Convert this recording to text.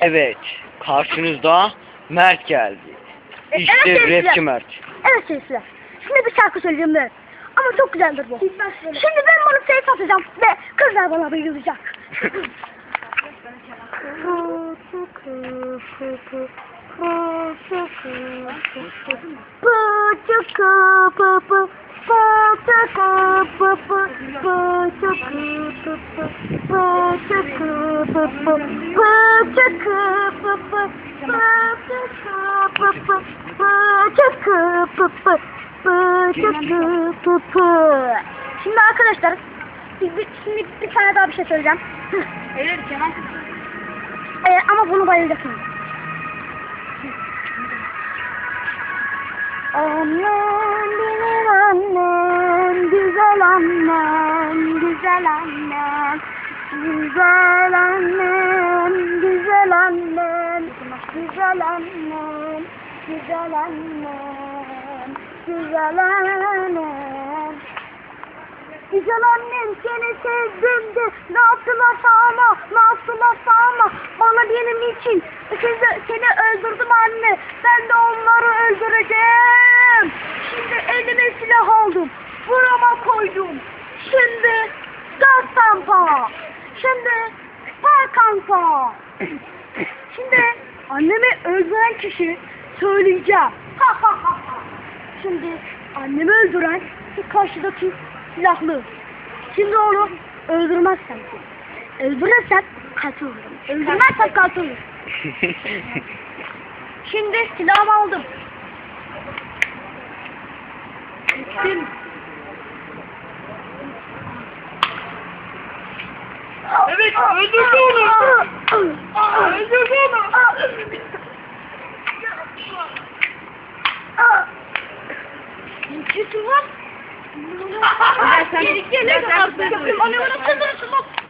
Evet, karşınızda Mert geldi. İşte evet, rapçi Mert. Evet seyirciler. Şimdi bir şarkı söyleyeceğim ben. Ama çok güzeldir bu. Şimdi ben bunu seyir atacağım ve kızlar bana bayılacak. Şimdi arkadaşlar bir- şimdi bir tane daha bir şey söyleyeceğim. Evet Kemal. Ee, ama bunu bayılacaksınız. Annem benim annem, güzel annem, güzel annem, güzel annem, güzel annem, güzel annem, güzel annem, güzel annem. Güzel annem seni sevdim de ne yaptılar sana ne yaptılar sana bana benim için seni, seni öldürdüm anne. Ben de onları şimdi par kanka şimdi annemi öldüren kişi söyleyeceğim ha ha ha ha Şimdi annemi öldüren şu karşıdaki silahlı. Şimdi onu öldürmezsem öldürürsem katil olurum. Öldürmezsem katil olurum. Şimdi silahımı aldım. Gittim. Evet, öldürdü onu. Öldürdü onu. Kötü var. sen- Geri geliyor. sen- sen-